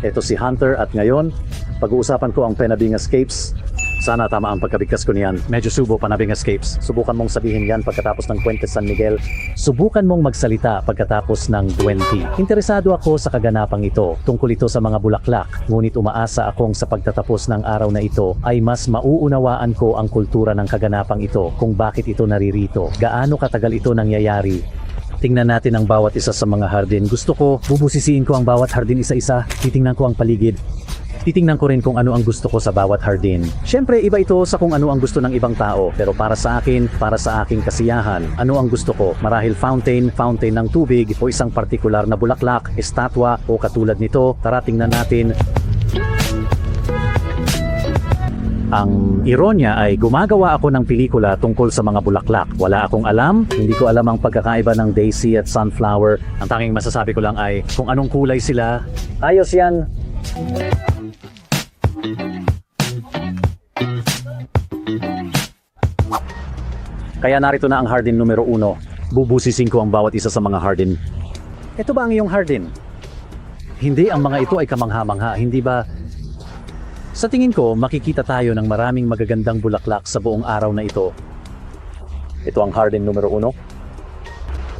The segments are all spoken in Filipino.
Ito si Hunter at ngayon, pag-uusapan ko ang Penabing Escapes. Sana tama ang pagkabigkas ko niyan. Medyo subo Penabing Escapes. Subukan mong sabihin yan pagkatapos ng Puente San Miguel. Subukan mong magsalita pagkatapos ng 20. Interesado ako sa kaganapang ito. Tungkol ito sa mga bulaklak. Ngunit umaasa akong sa pagtatapos ng araw na ito ay mas mauunawaan ko ang kultura ng kaganapang ito kung bakit ito naririto. Gaano katagal ito nangyayari Tingnan natin ang bawat isa sa mga hardin. Gusto ko, bubusisiin ko ang bawat hardin isa-isa. Titingnan ko ang paligid. Titingnan ko rin kung ano ang gusto ko sa bawat hardin. Siyempre, iba ito sa kung ano ang gusto ng ibang tao. Pero para sa akin, para sa aking kasiyahan, ano ang gusto ko? Marahil fountain, fountain ng tubig, o isang partikular na bulaklak, estatwa, o katulad nito. Tara, tingnan natin. Ang ironya ay gumagawa ako ng pelikula tungkol sa mga bulaklak. Wala akong alam, hindi ko alam ang pagkakaiba ng daisy at sunflower. Ang tanging masasabi ko lang ay kung anong kulay sila. Ayos yan. Kaya narito na ang hardin numero uno. Bubusisin ko ang bawat isa sa mga hardin. Ito ba ang iyong hardin? Hindi, ang mga ito ay kamangha-mangha. Hindi ba sa tingin ko, makikita tayo ng maraming magagandang bulaklak sa buong araw na ito. Ito ang hardin numero uno.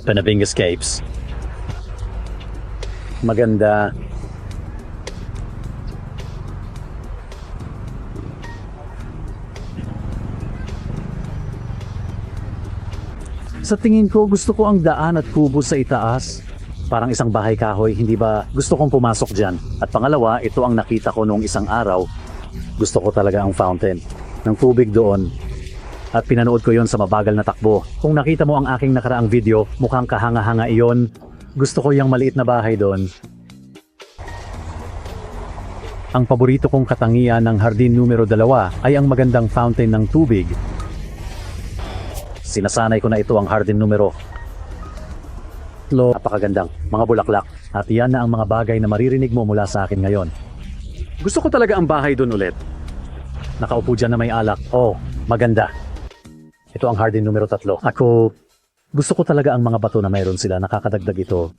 Panabing Escapes. Maganda. Sa tingin ko, gusto ko ang daan at kubo sa itaas. Parang isang bahay kahoy, hindi ba gusto kong pumasok dyan? At pangalawa, ito ang nakita ko noong isang araw. Gusto ko talaga ang fountain ng tubig doon. At pinanood ko yon sa mabagal na takbo. Kung nakita mo ang aking nakaraang video, mukhang kahanga-hanga iyon. Gusto ko yung maliit na bahay doon. Ang paborito kong katangian ng hardin numero dalawa ay ang magandang fountain ng tubig. Sinasanay ko na ito ang hardin numero tatlo, napakagandang mga bulaklak. At yan na ang mga bagay na maririnig mo mula sa akin ngayon. Gusto ko talaga ang bahay doon ulit. Nakaupo dyan na may alak. Oh, maganda. Ito ang hardin numero tatlo. Ako, gusto ko talaga ang mga bato na mayroon sila. Nakakadagdag ito.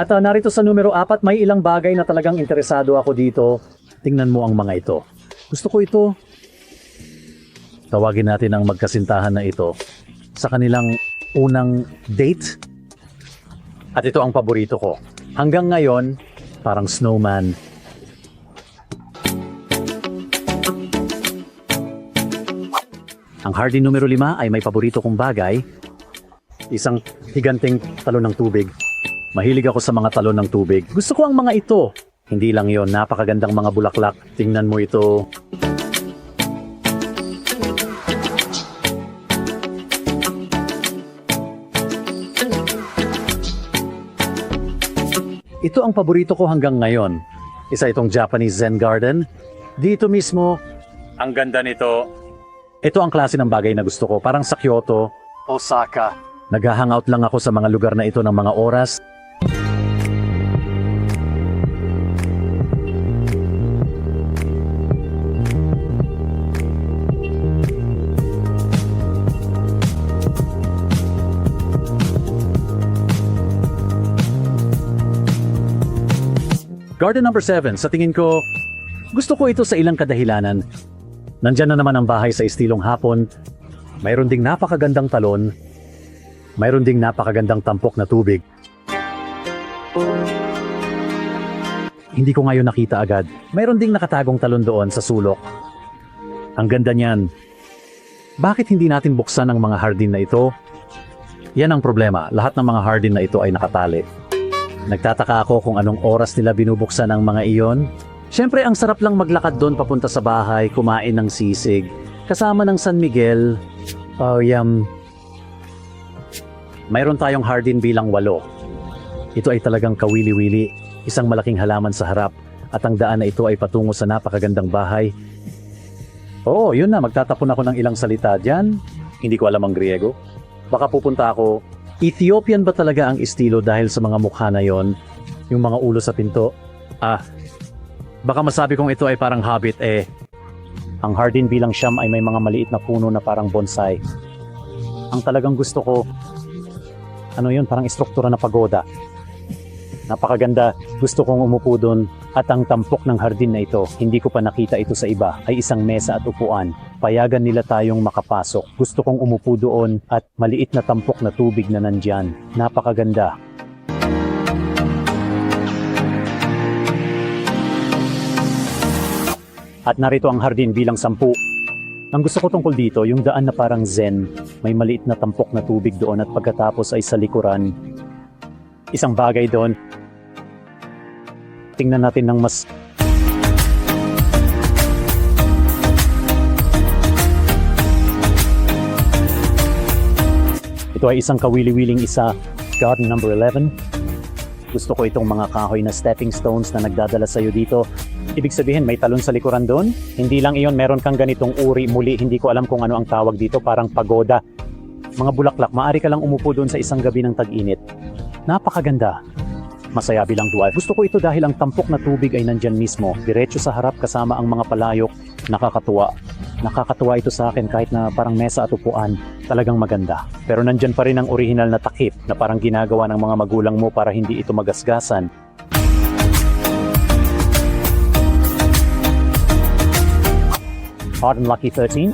At ah, narito sa numero apat, may ilang bagay na talagang interesado ako dito. Tingnan mo ang mga ito. Gusto ko ito. Tawagin natin ang magkasintahan na ito sa kanilang unang date at ito ang paborito ko. Hanggang ngayon, parang snowman. Ang hardin numero 5 ay may paborito kong bagay. Isang higanting talon ng tubig. Mahilig ako sa mga talon ng tubig. Gusto ko ang mga ito. Hindi lang yon, napakagandang mga bulaklak. Tingnan mo ito. Ito ang paborito ko hanggang ngayon. Isa itong Japanese Zen Garden. Dito mismo, ang ganda nito. Ito ang klase ng bagay na gusto ko. Parang sa Kyoto, Osaka. Nag-hangout lang ako sa mga lugar na ito ng mga oras. Garden number 7, sa tingin ko, gusto ko ito sa ilang kadahilanan. Nandyan na naman ang bahay sa estilong hapon. Mayroon ding napakagandang talon. Mayroon ding napakagandang tampok na tubig. Hindi ko ngayon nakita agad. Mayroon ding nakatagong talon doon sa sulok. Ang ganda niyan. Bakit hindi natin buksan ang mga hardin na ito? Yan ang problema. Lahat ng mga hardin na ito ay nakatali. Nagtataka ako kung anong oras nila binubuksan ang mga iyon. Siyempre, ang sarap lang maglakad doon papunta sa bahay, kumain ng sisig, kasama ng San Miguel. Oh, yum. Mayroon tayong hardin bilang walo. Ito ay talagang kawili-wili, isang malaking halaman sa harap, at ang daan na ito ay patungo sa napakagandang bahay. Oo, oh, yun na, magtatapon ako ng ilang salita dyan. Hindi ko alam ang Griego. Baka pupunta ako Ethiopian ba talaga ang estilo dahil sa mga mukha na yon? Yung mga ulo sa pinto? Ah, baka masabi kong ito ay parang hobbit eh. Ang hardin bilang siyam ay may mga maliit na puno na parang bonsai. Ang talagang gusto ko, ano yun, parang istruktura na pagoda. Napakaganda. Gusto kong umupo doon. At ang tampok ng hardin na ito, hindi ko pa nakita ito sa iba, ay isang mesa at upuan. Payagan nila tayong makapasok. Gusto kong umupo doon at maliit na tampok na tubig na nandyan. Napakaganda. At narito ang hardin bilang sampu. Ang gusto ko tungkol dito, yung daan na parang zen, may maliit na tampok na tubig doon at pagkatapos ay sa likuran. Isang bagay doon. Tingnan natin ng mas Ito ay isang kawili-wiling isa, garden number 11. Gusto ko itong mga kahoy na stepping stones na nagdadala sa iyo dito. Ibig sabihin, may talon sa likuran doon. Hindi lang iyon, meron kang ganitong uri muli. Hindi ko alam kung ano ang tawag dito, parang pagoda. Mga bulaklak, maaari ka lang umupo doon sa isang gabi ng tag-init. Napakaganda. Masaya bilang duwa. Gusto ko ito dahil ang tampok na tubig ay nandyan mismo. Diretso sa harap kasama ang mga palayok. Nakakatuwa. Nakakatuwa ito sa akin kahit na parang mesa at upuan. Talagang maganda. Pero nandyan pa rin ang orihinal na takip na parang ginagawa ng mga magulang mo para hindi ito magasgasan. Hot and Lucky 13.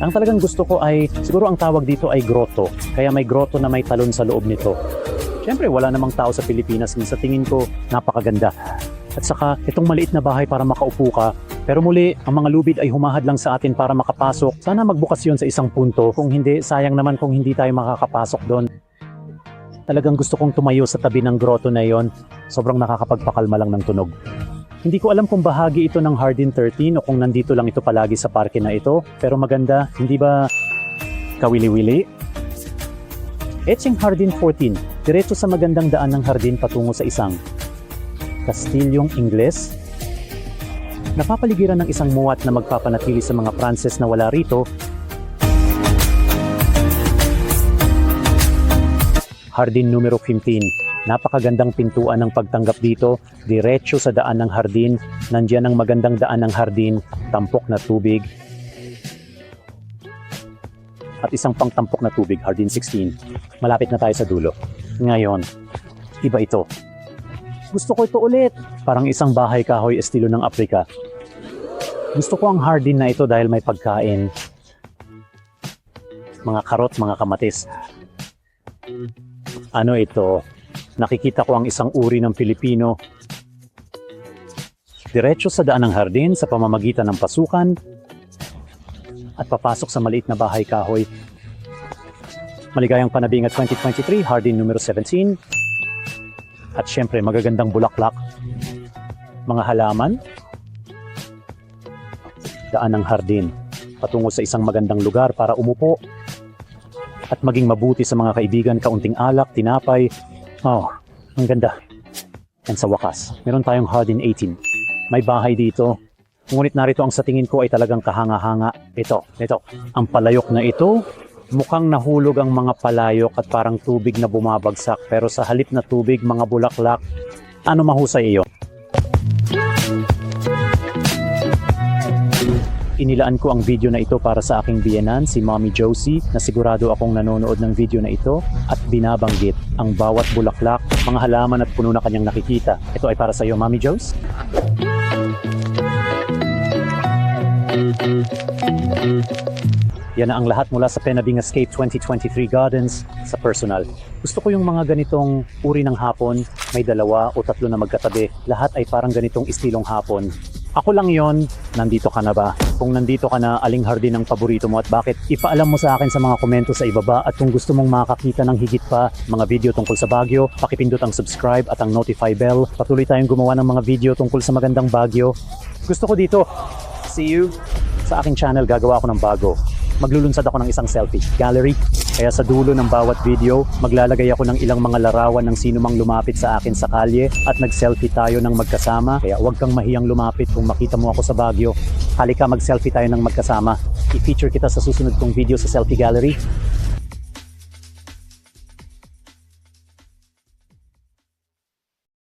Ang talagang gusto ko ay, siguro ang tawag dito ay grotto. Kaya may grotto na may talon sa loob nito. Siyempre, wala namang tao sa Pilipinas na sa tingin ko napakaganda. At saka, itong maliit na bahay para makaupo ka. Pero muli, ang mga lubid ay humahad lang sa atin para makapasok. Sana magbukas yun sa isang punto. Kung hindi, sayang naman kung hindi tayo makakapasok doon. Talagang gusto kong tumayo sa tabi ng grotto na yon. Sobrang nakakapagpakalma lang ng tunog. Hindi ko alam kung bahagi ito ng Hardin 13 o kung nandito lang ito palagi sa parke na ito. Pero maganda, hindi ba kawili-wili? Etching Hardin 14, diretso sa magandang daan ng hardin patungo sa isang Kastilyong Ingles. Napapaligiran ng isang muwat na magpapanatili sa mga Pranses na wala rito. Hardin numero 15. Napakagandang pintuan ng pagtanggap dito. Diretso sa daan ng hardin. Nandiyan ang magandang daan ng hardin. Tampok na tubig. At isang pangtampok na tubig, Hardin 16. Malapit na tayo sa dulo. Ngayon, iba ito. Gusto ko ito ulit. Parang isang bahay kahoy estilo ng Afrika. Gusto ko ang hardin na ito dahil may pagkain. Mga karot, mga kamatis. Ano ito? Nakikita ko ang isang uri ng Pilipino. Diretso sa daan ng hardin sa pamamagitan ng pasukan at papasok sa maliit na bahay kahoy. Maligayang panabingat 2023, Hardin numero 17. At syempre, magagandang bulaklak. Mga halaman. Daan ng hardin. Patungo sa isang magandang lugar para umupo. At maging mabuti sa mga kaibigan, kaunting alak, tinapay. Oh, ang ganda. And sa wakas, meron tayong Hardin 18. May bahay dito. Ngunit narito ang sa tingin ko ay talagang kahanga-hanga. Ito, ito. Ang palayok na ito, mukhang nahulog ang mga palayok at parang tubig na bumabagsak. Pero sa halip na tubig, mga bulaklak, ano mahusay iyon? Inilaan ko ang video na ito para sa aking biyenan, si Mommy Josie, na sigurado akong nanonood ng video na ito at binabanggit ang bawat bulaklak, mga halaman at puno na kanyang nakikita. Ito ay para sa iyo, Mommy Josie. Yan na ang lahat mula sa Penabing Escape 2023 Gardens sa personal. Gusto ko yung mga ganitong uri ng hapon, may dalawa o tatlo na magkatabi. Lahat ay parang ganitong istilong hapon. Ako lang yon, nandito ka na ba? Kung nandito ka na, aling hardin ang paborito mo at bakit? Ipaalam mo sa akin sa mga komento sa ibaba at kung gusto mong makakita ng higit pa mga video tungkol sa Baguio, pakipindot ang subscribe at ang notify bell. Patuloy tayong gumawa ng mga video tungkol sa magandang Baguio. Gusto ko dito. See you sa aking channel gagawa ako ng bago. Maglulunsad ako ng isang selfie gallery. Kaya sa dulo ng bawat video, maglalagay ako ng ilang mga larawan ng sino mang lumapit sa akin sa kalye at nag-selfie tayo ng magkasama. Kaya huwag kang mahiyang lumapit kung makita mo ako sa Baguio. Halika mag-selfie tayo ng magkasama. I-feature kita sa susunod kong video sa selfie gallery.